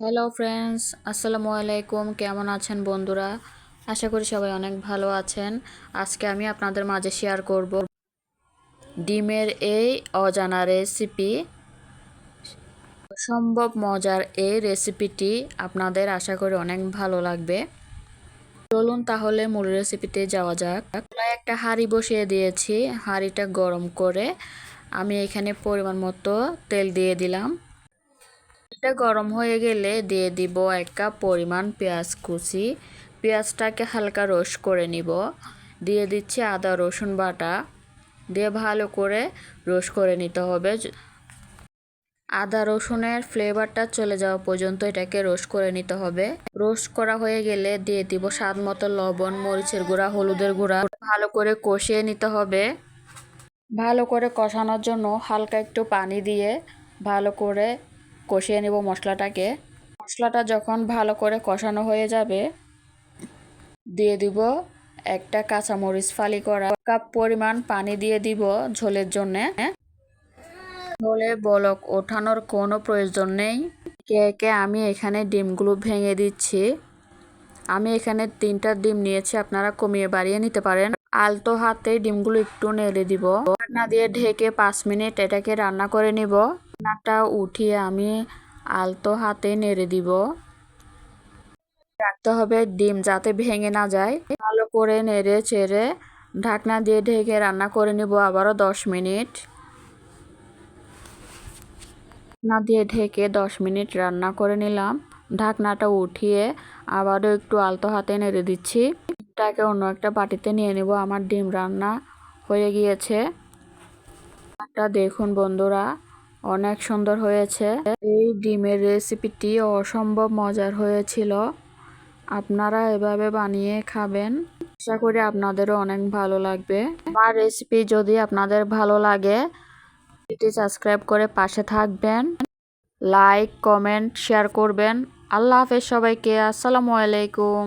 Hello friends আসসালামু আলাইকুম কেমন আছেন বন্ধুরা? আশা করি সবাই অনেক ভালো আছেন। আজকে আমি আপনাদের মাঝে শেয়ার করব ডিমের এই অজানা রেসিপি সম্ভব মজার এই রেসিপিটি আপনাদের আশা করি অনেক ভালো লাগবে। চলুন তাহলে মূল রেসিপিতে যাওয়া যাক। একটা হাঁড়ি বসিয়ে দিয়েছি। হাঁড়িটা গরম করে আমি এখানে পরিমাণ মতো তেল দিয়ে দিলাম। এটা গরম হয়ে গেলে দিয়ে দিব এক কাপ পরিমাণ পেঁয়াজ কুচি। পেঁয়াজটাকে হালকা রোস্ট করে নিব। দিয়ে দিচ্ছি আদা, রসুন বাটা। দিয়ে ভালো করে রোস্ট করে নিতে হবে। আদা, রসুনের ফ্লেভারটা চলে যাওয়া পর্যন্ত এটাকে রোস্ট করে নিতে হবে। রোস্ট করা হয়ে গেলে দিয়ে দিব স্বাদ মতো লবণ, মরিচের গুঁড়া, হলুদের গুঁড়া। ভালো করে কষিয়ে নিতে হবে। ভালো করে কষানোর জন্য হালকা একটু পানি দিয়ে ভালো করে কষিয়ে নেব মশলাটাকে। মশলাটা যখন ভালো করে কষানো হয়ে যাবে, দিয়ে দিব একটা কাঁচামরিচ ফালি করা। কাপ পরিমাণ পানি দিয়ে দিব ঝোলের জন্যে। ঝোলে বলক ওঠানোর কোনো প্রয়োজন নেই। একে একে আমি এখানে ডিমগুলো ভেঙে দিচ্ছি। আমি এখানে তিনটা ডিম নিয়েছি, আপনারা কমিয়ে বাড়িয়ে নিতে পারেন। আলতো হাতে ডিমগুলো একটু নেড়ে দিব। রান্না দিয়ে ঢেকে পাঁচ মিনিট এটাকে রান্না করে নিব। রান্নাটা উঠিয়ে আমি আলতো হাতে নেড়ে দিব। রাখতে হবে ডিম যাতে ভেঙে না যায়। ভালো করে নেড়ে চেড়ে ঢাকনা দিয়ে ঢেকে রান্না করে নিব আবারও দশ মিনিট। ঢাকনা দিয়ে ঢেকে দশ মিনিট রান্না করে নিলাম। ঢাকনাটা উঠিয়ে আবারও একটু আলতো হাতে নেড়ে দিচ্ছি। ডিমটাকে অন্য একটা বাটিতে নিয়ে নেব। আমার ডিম রান্না হয়ে গিয়েছে। একটা দেখুন বন্ধুরা। অনেক সুন্দর হয়েছে। এই ডিমের রেসিপিটি অসম্ভব মজার হয়েছিল। আপনারা এভাবে বানিয়ে খাবেন। আশা করি আপনাদেরও অনেক ভালো লাগবে। আমার রেসিপি যদি আপনাদের ভালো লাগে এটি সাবস্ক্রাইব করে পাশে থাকবেন। লাইক, কমেন্ট শেয়ার করবেন। আল্লাহ হাফেজ সবাইকে। আসসালামু আলাইকুম।